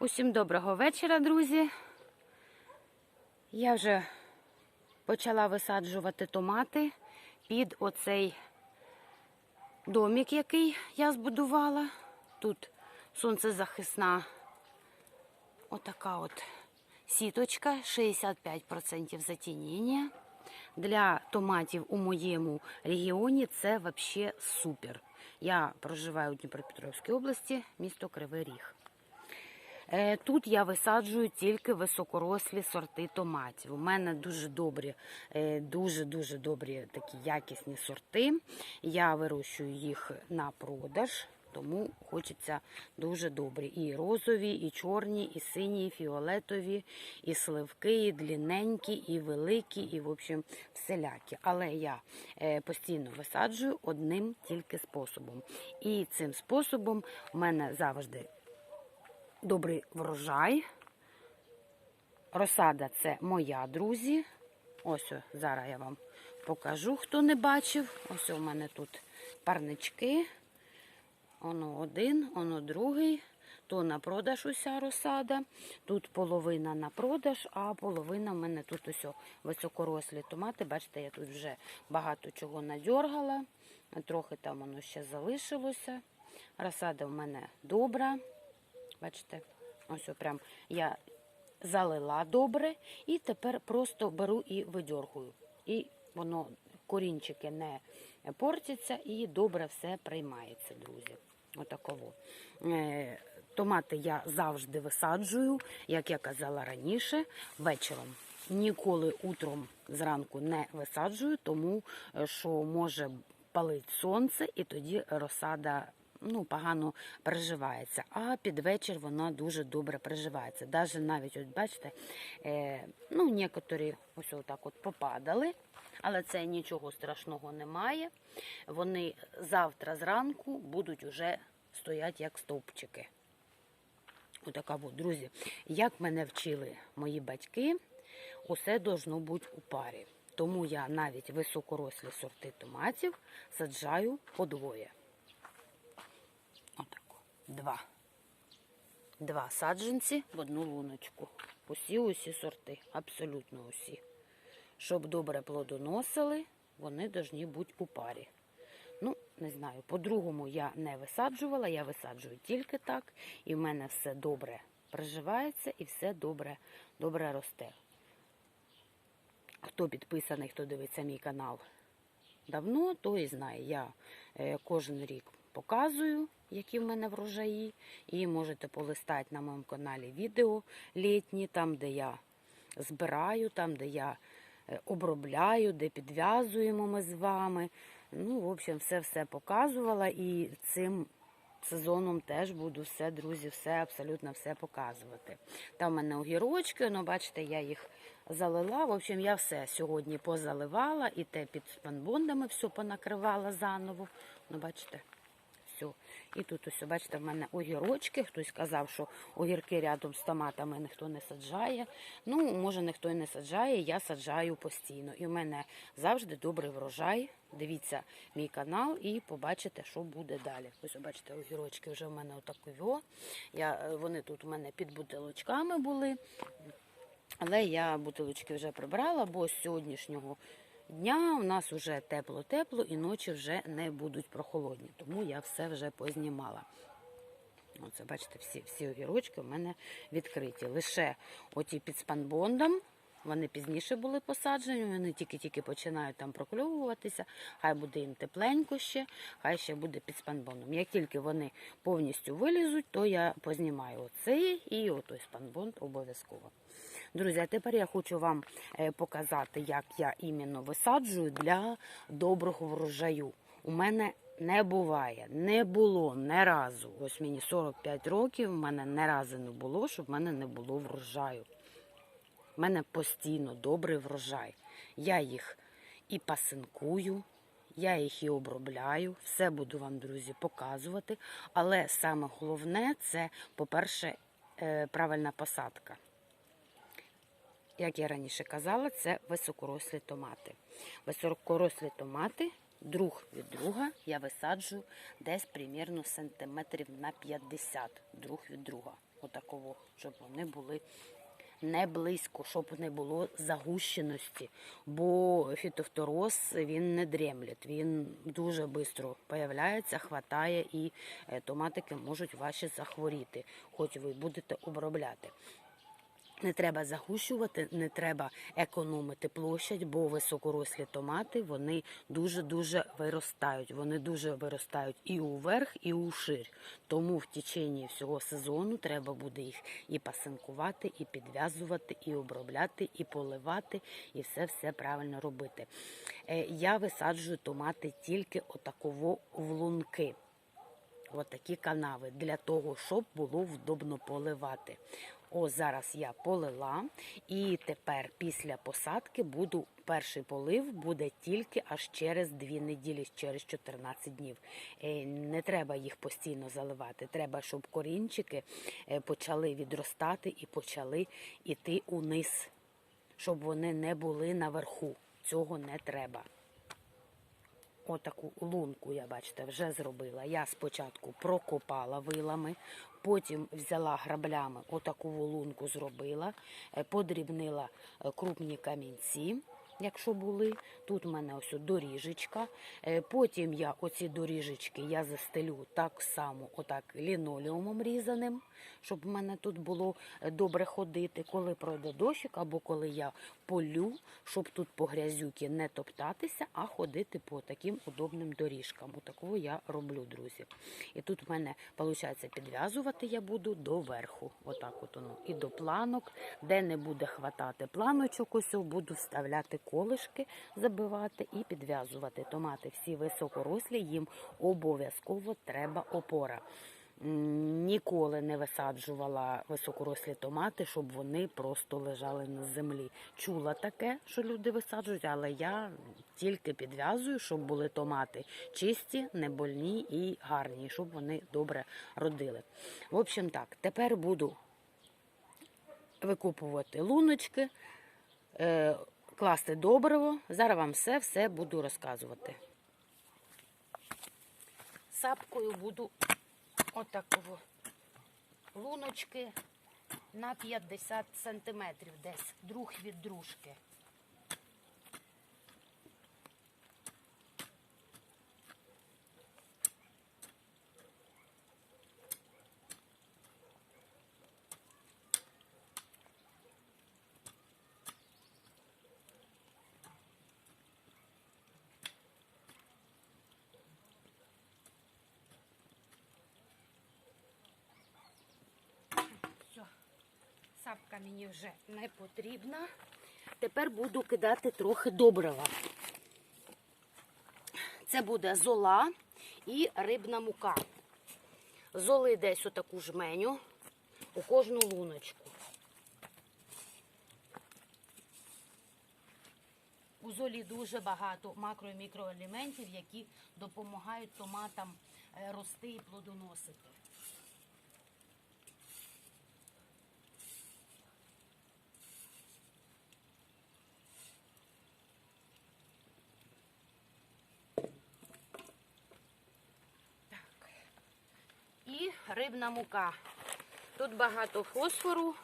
Усім доброго вечора, друзі. Я вже почала висаджувати томати під оцей домик, який я збудувала. Тут сонцезахисна отака от сіточка, 65% затінення. Для томатів у моєму регіоні це взагалі супер. Я проживаю у Дніпропетровській області, місто Кривий Ріг. Е, Тут я висаджую тільки високорослі сорти томатів. У мене дуже добрі, е, дуже дуже добрі такі якісні сорти. Я вирощую їх на продаж. Тому хочеться дуже добрі. І розові, і чорні, і сині, і фіолетові, і сливки, і длінненькі, і великі, і, в общем, всілякі. Але я е, постійно висаджую одним тільки способом. І цим способом в мене завжди добрий врожай. Розсада це моя, друзі. Ось зараз я вам покажу, хто не бачив. Ось у мене тут парнички. Оно один, оно другий. То на продаж уся розсада. Тут половина на продаж, а половина в мене тут ось високорослі томати. Бачите, я тут вже багато чого надьоргала. Трохи там воно ще залишилося. Розсада в мене добра. Бачите, ось прям я залила добре і тепер просто беру і видьоргую. І воно корінчики не портяться і добре все приймається, друзі. Отаково. Е, Томати я завжди висаджую, як я казала раніше, вечором. Ніколи утром зранку не висаджую, тому е, що може палить сонце, і тоді розсада ну, погано переживається. А під вечір вона дуже добре переживається. Даже навіть, от бачите, е, ну, некоторі ось отак от попадали, але це нічого страшного немає. Вони завтра зранку будуть уже стоять як стовпчики. Отака от, друзі, як мене вчили мої батьки, усе должно бути у парі. Тому я навіть високорослі сорти томатів саджаю подвоє. Два. Два саджанці в одну луночку. Усі усі сорти, абсолютно усі. Щоб добре плодоносили, вони повинні бути у парі. Ну, не знаю, по-другому я не висаджувала, я висаджую тільки так, і в мене все добре приживається і все добре, добре росте. Хто підписаний, хто дивиться мій канал давно, той знає. Я е, кожен рік показую, які в мене врожаї, і можете полистати на моєму каналі відео літні, там, де я збираю, там, де я е, обробляю, де підв'язуємо ми з вами. Ну, в общем, все-все показувала і цим сезоном теж буду все, друзі, все, абсолютно все показувати. Там в мене огірочки, ну, бачите, я їх залила. В общем, я все сьогодні позаливала і те під спанбондами все понакривала заново. Ну, бачите. І тут ось, бачите, в мене огірочки. Хтось казав, що огірки рядом з томатами ніхто не саджає. Ну, може, ніхто і не саджає, я саджаю постійно. І в мене завжди добрий врожай. Дивіться мій канал і побачите, що буде далі. Ось, бачите, огірочки вже в мене отакові. Я, е, вони тут у мене під бутилочками були. Але я бутилочки вже прибрала, бо з сьогоднішнього дня у нас вже тепло-тепло і ночі вже не будуть прохолодні. Тому я все вже познімала. Оце, бачите, всі, всі огірочки в мене відкриті. Лише оті під спанбондом. Вони пізніше були посаджені, вони тільки-тільки починають там прокльовуватися. Хай буде їм тепленько ще, хай ще буде під спанбондом. Як тільки вони повністю вилізуть, то я познімаю оцей і отой спанбонд обов'язково. Друзі, а тепер я хочу вам е, показати, як я іменно висаджую для доброго врожаю. У мене не буває, не було не разу. Ось мені 45 років, в мене не разу не було, щоб в мене не було врожаю. У мене постійно добрий врожай. Я їх і пасинкую, я їх і обробляю. Все буду вам, друзі, показувати. Але саме головне це, по-перше, е, правильна посадка. Як я раніше казала, це високорослі томати. Високорослі томати друг від друга я висаджую десь примірно сантиметрів на 50 друг від друга. Отаково, щоб вони були не близько, щоб не було загущеності. Бо фітофтороз він не дремлять, він дуже швидко появляється, хватає і е, томатики можуть ваші захворіти, хоч ви будете обробляти. Не треба загущувати, не треба економити площадь, бо високорослі томати вони дуже-дуже виростають. Вони дуже виростають і уверх, і уширь. Тому в течение всього сезону треба буде їх і пасинкувати, і підв'язувати, і обробляти, і поливати, і все все правильно робити. Е, Я висаджую томати тільки отаково в лунки. Отакі канави для того, щоб було вдобно поливати. О, зараз я полила, і тепер після посадки буду перший полив буде тільки аж через дві неділі, через 14 днів. Е, Не треба їх постійно заливати. Треба, щоб корінчики е, почали відростати і почали йти униз, щоб вони не були наверху. Цього не треба. Отаку лунку, я бачите, вже зробила. Я спочатку прокопала вилами, потім взяла граблями, отаку лунку зробила, е, подрібнила е, крупні камінці, якщо були. Тут в мене ось доріжечка. Е, Потім я оці доріжечки я застелю так само, отак лінолеумом різаним, щоб в мене тут було е, добре ходити, коли пройде дощик, або коли я полю, щоб тут по грязюки не топтатися, а ходити по таким удобним доріжкам. Отакого я роблю, друзі. І тут в мене виходить підв'язувати я буду до верху. Отак от воно. І до планок, де не буде хватати планочок, ось буду вставляти колишки, забивати і підв'язувати. Томати всі високорослі, їм обов'язково треба опора. Ніколи не висаджувала високорослі томати, щоб вони просто лежали на землі. Чула таке, що люди висаджують, але я тільки підв'язую, щоб були томати чисті, не больні і гарні, щоб вони добре родили. В общем, так, тепер буду викупувати луночки, е, класти добриво. Зараз вам все, все буду розказувати. Сапкою буду отакого луночки на 50 сантиметрів десь, друг від дружки. Сапка мені вже не потрібна. Тепер буду кидати трохи добрива. Це буде зола і рибна мука. Золи десь отаку жменю у кожну луночку. У золі дуже багато макро і мікроелементів, які допомагають томатам е, рости і плодоносити. Так. І рибна мука. Тут багато фосфору,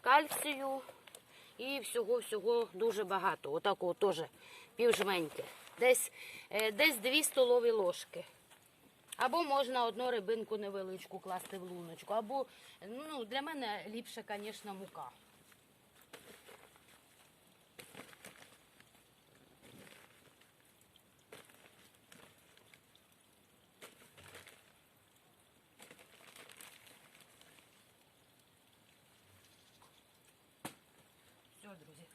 кальцію і всього-всього дуже багато. Отакого теж півжменьки. Десь, е, десь 2 столові ложки. Або можна одну рибинку невеличку класти в луночку. Або ну, для мене ліпше, звісно, мука. Друзі.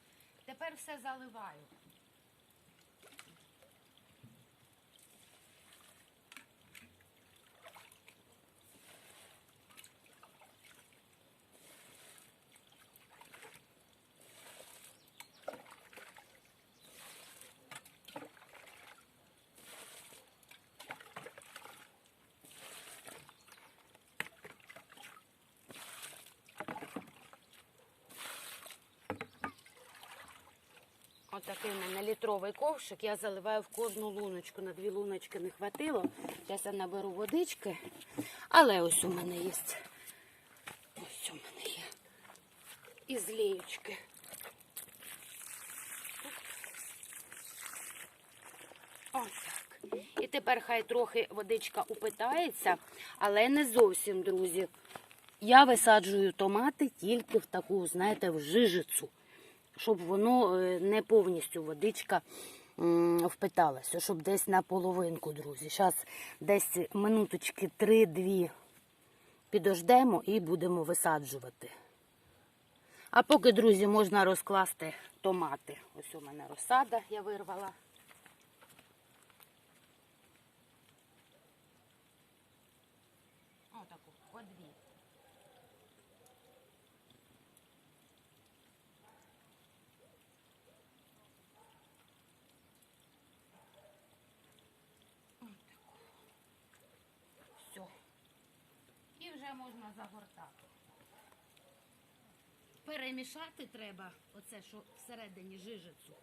Тепер все заливаю. Отакий в мене літровий ковшик. Я заливаю в кожну луночку. На дві луночки не хватило. Зараз я наберу водички. Але ось у мене є. Ось із ліючки. Отак. І тепер хай трохи водичка упитається, але не зовсім, друзі. Я висаджую томати тільки в таку, знаєте, в жижицю, щоб воно е, не повністю водичка впиталася, щоб десь на половинку, друзі. Зараз десь минуточки 3-2 підождемо і будемо висаджувати. А поки, друзі, можна розкласти томати. Ось у мене розсада я вирвала. Отаку, по дві. Все. І вже можна загортати. Перемішати треба оце, що всередині жижицю.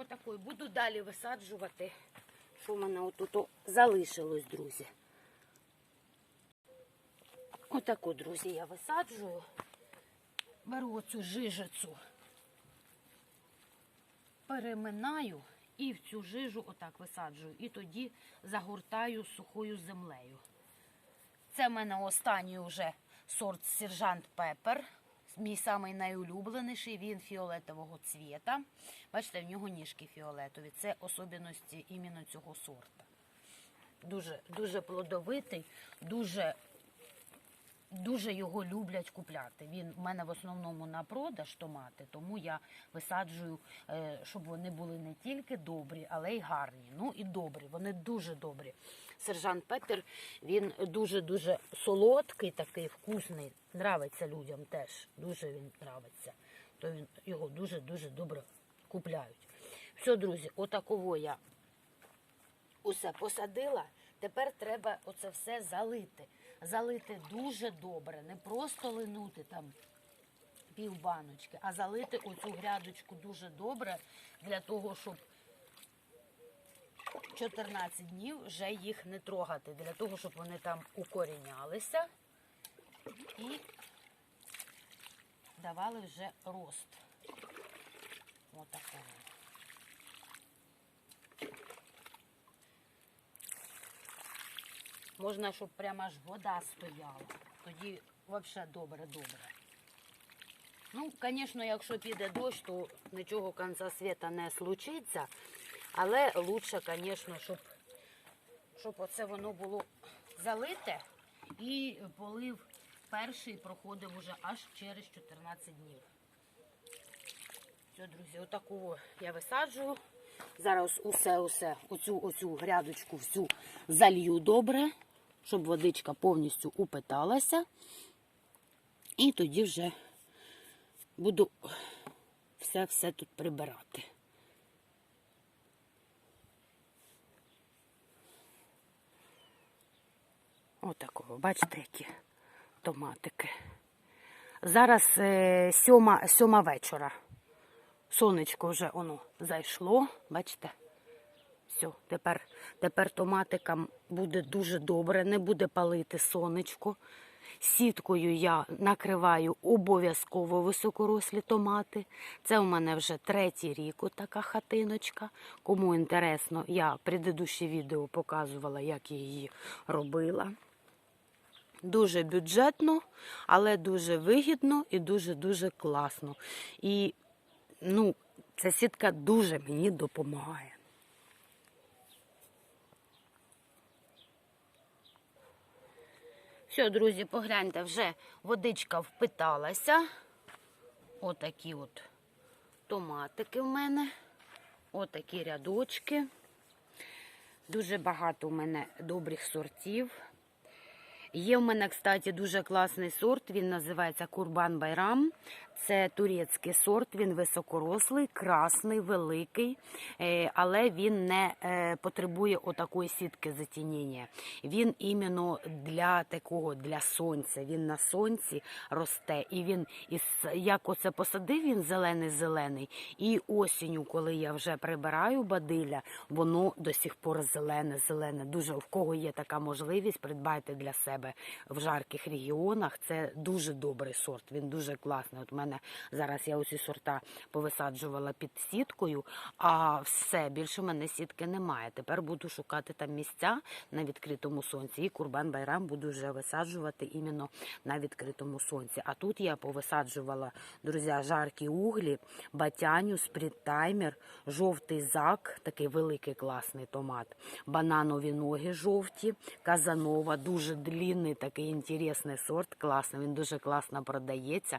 Отакою буду далі висаджувати, що в мене отут залишилось, друзі. Отаку, друзі, я висаджую. Беру оцю жижицю, переминаю і в цю жижу отак висаджую. І тоді загортаю сухою землею. Це в мене останній вже сорт сержант Пепер. Мій самий найулюбленіший, він фіолетового цвіта. Бачите, в нього ніжки фіолетові. Це особливості іменно цього сорта. Дуже, дуже плодовитий, дуже, дуже його люблять купляти. Він в мене в основному на продаж томати, тому я висаджую, е, щоб вони були не тільки добрі, але й гарні. Ну і добрі. Вони дуже добрі. Сержант Пепер, він дуже-дуже солодкий, такий вкусний. Нравиться людям теж. Дуже він нравиться. То він його дуже-дуже добре купляють. Все, друзі, отаково я усе посадила. Тепер треба оце все залити. Залити дуже добре, не просто линути там пів баночки, а залити оцю грядочку дуже добре для того, щоб 14 днів вже їх не трогати, для того, щоб вони там укорінялися і давали вже рост. Отакого. Можна, щоб прямо аж вода стояла. Тоді взагалі добре-добре. Ну, звісно, якщо піде дощ, то нічого кінця світа не случиться. Але лучше, звісно, щоб, щоб оце воно було залите і полив перший проходив уже аж через 14 днів. Все, друзі, отаку я висаджую. Зараз усе-усе, оцю, оцю грядочку всю залью добре, щоб водичка повністю упиталася. І тоді вже буду все-все тут прибирати. Отакого, бачите, які томатики. Зараз е, сьома, сьома вечора. Сонечко вже воно зайшло, бачите? Все, тепер, тепер томатикам буде дуже добре, не буде палити сонечко. Сіткою я накриваю обов'язково високорослі томати. Це у мене вже третій рік така хатиночка. Кому інтересно, я предыдущі відео показувала, як я її робила. Дуже бюджетно, але дуже вигідно і дуже-дуже класно. І ну, ця сітка дуже мені допомагає. Все, друзі, погляньте, вже водичка впиталася. Отакі от томатики в мене. Отакі рядочки. Дуже багато у мене добрих сортів. Є в мене, кстати, дуже класний сорт. Він називається Курбан Байрам. Це турецький сорт, він високорослий, красний, великий, е, але він не е, потребує отакої сітки затінення. Він іменно для такого для сонця. Він на сонці росте. І він як оце посадив, він зелений-зелений. І осінню, коли я вже прибираю бадилля, воно до сих пор зелене-зелене. Дуже в кого є така можливість, придбайте для себе в жарких регіонах. Це дуже добрий сорт. Він дуже класний. Мене зараз я усі сорта повисаджувала під сіткою, а все більше в мене сітки немає. Тепер буду шукати там місця на відкритому сонці. І курбан байрам буду вже висаджувати іменно на відкритому сонці. А тут я повисаджувала, друзі, жаркі углі, батяню, спріт-таймер, жовтий зак, такий великий класний томат, бананові ноги жовті, казанова, дуже длінний, такий інтересний сорт, класний. Він дуже класно продається.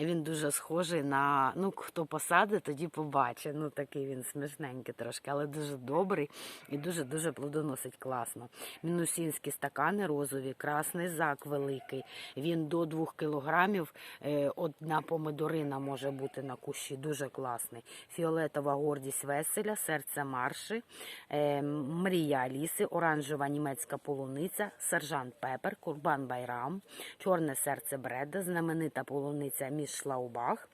Він дуже схожий на ну хто посадить, тоді побачить. Ну такий він смішненький трошки, але дуже добрий і дуже дуже плодоносить класно. Мінусінські стакани розові, красний зак великий. Він до 2 кілограмів. е, Одна помидорина може бути на кущі, дуже класний. Фіолетова гордість веселя, серце марши, е, мрія Аліси, оранжева німецька полуниця, сержант Пепер, Курбан Байрам, чорне серце Бреда, знаменита полуниця між шлаубах.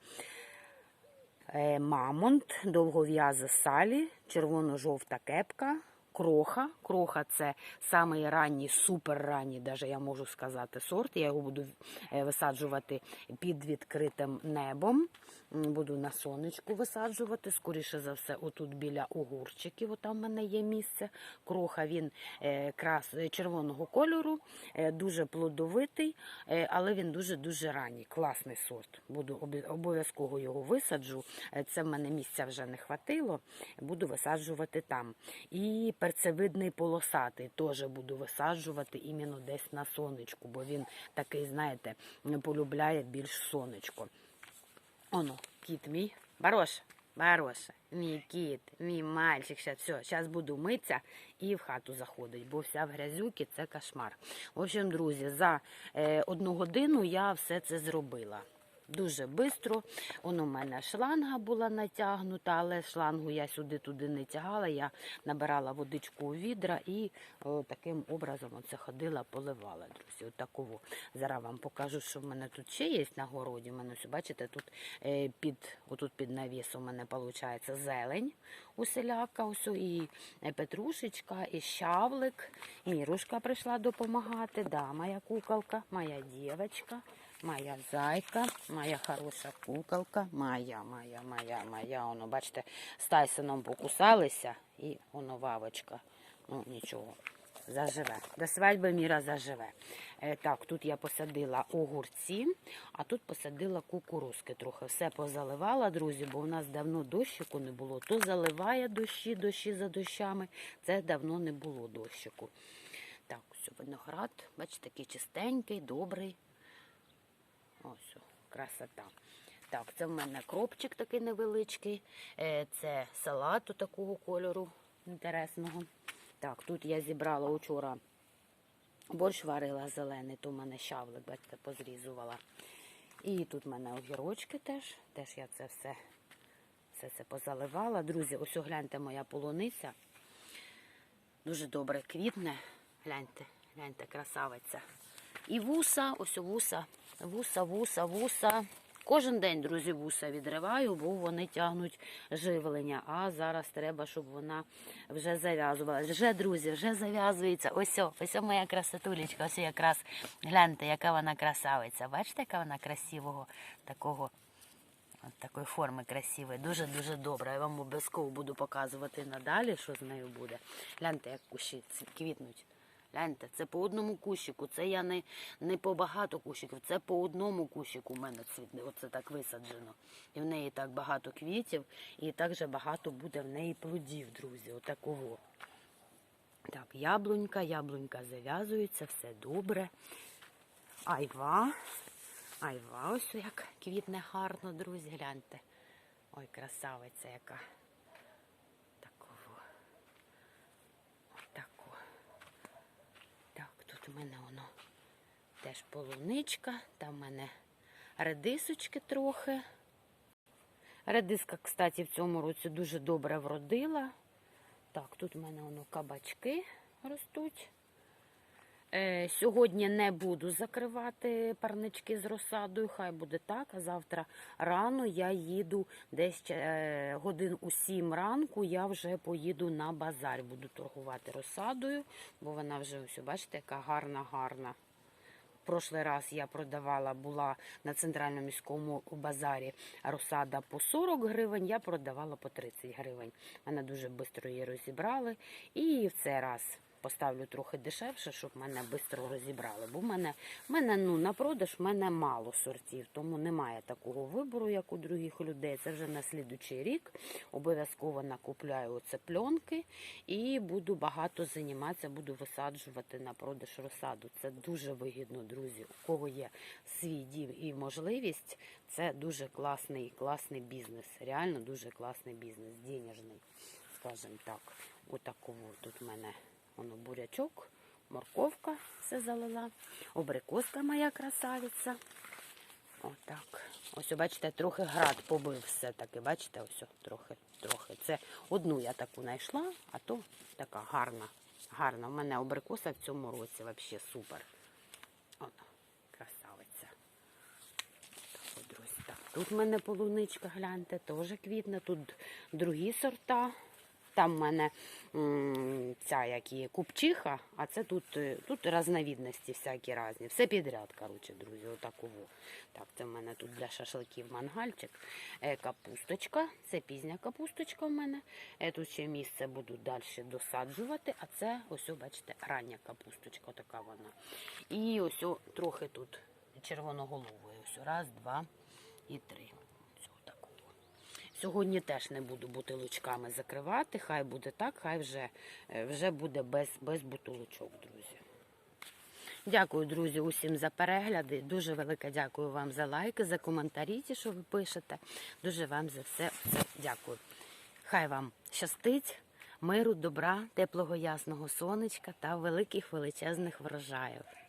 Е, Мамонт, довгов'яза салі, червоно-жовта кепка, кроха. Кроха це самий ранній, суперранній, даже я можу сказати, сорт. Я його буду е, висаджувати під відкритим небом. Буду на сонечку висаджувати. Скоріше за все, отут біля огурчиків. Там в мене є місце. Кроха він е, крас е, червоного кольору, дуже плодовитий, але він дуже дуже ранній. Класний сорт. Буду обов'язково його висаджу. Це в мене місця вже не хватило. Буду висаджувати там. І перцевидний полосатий теж буду висаджувати іменно десь на сонечку, бо він такий, знаєте, полюбляє більш сонечко. Оно, кіт мій. Бароша, Бароша, мій кіт, мій мальчик. Щас, все, зараз буду митися і в хату заходить, бо вся в грязюки це кошмар. В общем, друзі, за е, одну годину я все це зробила. Дуже швидко. Воно в мене шланга була натягнута, але шлангу я сюди-туди не тягала. Я набирала водичку у відра і о, таким образом оце ходила, поливала, друзі. Отаково. Зараз вам покажу, що в мене тут ще є на городі. У мене, бачите, тут е, під, отут під навісом у мене виходить зелень усіляка, ось і е, петрушечка, і щавлик. І Ірушка прийшла допомагати. Да, моя куколка, моя дівчинка. Моя зайка, моя хороша куколка, моя, моя, моя, моя. Воно, бачите, з Тайсоном покусалися і воно вавочка. Ну, нічого, заживе. До свадьби міра заживе. Е, так, тут я посадила огурці, а тут посадила кукурузки трохи. Все позаливала, друзі, бо в нас давно дощику не було. То заливає дощі, дощі за дощами. Це давно не було дощику. Так, ось виноград, бачите, такий чистенький, добрий. Красота. Так, це в мене кропчик такий невеличкий. Е, Це салат такого кольору інтересного. Так, тут я зібрала вчора борщ варила зелений, то в мене щавлик, бачите, позрізувала. І тут в мене огірочки теж. Теж я це все, все це позаливала. Друзі, ось гляньте моя полуниця. Дуже добре квітне. Гляньте, гляньте, красавиця. І вуса, ось вуса, вуса, вуса, вуса. Кожен день, друзі, вуса відриваю, бо вони тягнуть живлення. А зараз треба, щоб вона вже зав'язувалася. Вже, друзі, вже зав'язується. Ось, ось моя красотулечка, ось якраз гляньте, яка вона красавиця. Бачите, яка вона красивого такого. Такої форми красивої, дуже-дуже добра. Я вам обов'язково буду показувати надалі, що з нею буде. Гляньте, як кущі квітнуть. Гляньте, це по одному кущику. Це я не, не по багато кущиків, це по одному кущику в мене цвітне. Оце так висаджено. І в неї так багато квітів, і також багато буде в неї плодів, друзі. Отакого. Так, яблунька, яблунька зав'язується, все добре. Айва. Айва, ось як квітне гарно, друзі, гляньте. Ой, красавиця яка. в мене воно теж полуничка, там в мене редисочки трохи. Редиска, кстати, в цьому році дуже добре вродила. Так, тут в мене воно кабачки ростуть. Е, сьогодні не буду закривати парнички з розсадою, хай буде так. А завтра рано я їду десь е, годин у сім ранку. Я вже поїду на базар. Буду торгувати розсадою, бо вона вже ось, бачите, яка гарна, гарна. Прошлий раз я продавала, була на центральному міському базарі розсада по 40 гривень, я продавала по 30 гривень. Мене дуже швидко її розібрали. І в цей раз поставлю трохи дешевше, щоб мене швидко розібрали. Бо в мене, в мене ну, на продаж в мене мало сортів, тому немає такого вибору, як у других людей. Це вже на слідучий рік. Обов'язково накупляю оце пленки і буду багато займатися, буду висаджувати на продаж розсаду. Це дуже вигідно, друзі. У кого є свій дім і можливість, це дуже класний, класний бізнес. Реально дуже класний бізнес, денежний, скажімо так. Отаково тут в мене воно бурячок, морковка все залила, обрикоска моя красавиця. Отак. Ось, бачите, трохи град побив все-таки. Бачите, ось трохи, трохи. Це одну я таку знайшла, а то така гарна. Гарна. У мене абрикоса в цьому році взагалі супер. О, красавиця. Так, друзі, так. Тут в мене полуничка, гляньте, теж квітне. Тут другі сорта. Там в мене ця як є, купчиха, а це тут, е, тут разновидності всякі різні. Все підряд, коротше, друзі, отаково. Так, це в мене тут для шашликів мангальчик. Е, капусточка, це пізня капусточка в мене. Е, тут ще місце буду далі досаджувати, а це ось, бачите, рання капусточка, така вона. І ось трохи тут червоноголової. Ось раз, два і три. Сьогодні теж не буду бутилочками закривати. Хай буде так, хай вже, е, вже буде без, без бутилочок, друзі. Дякую, друзі, усім за перегляди. Дуже велике дякую вам за лайки, за коментарі, ті, що ви пишете. Дуже вам за все дякую. Хай вам щастить, миру, добра, теплого ясного сонечка та великих величезних врожаїв.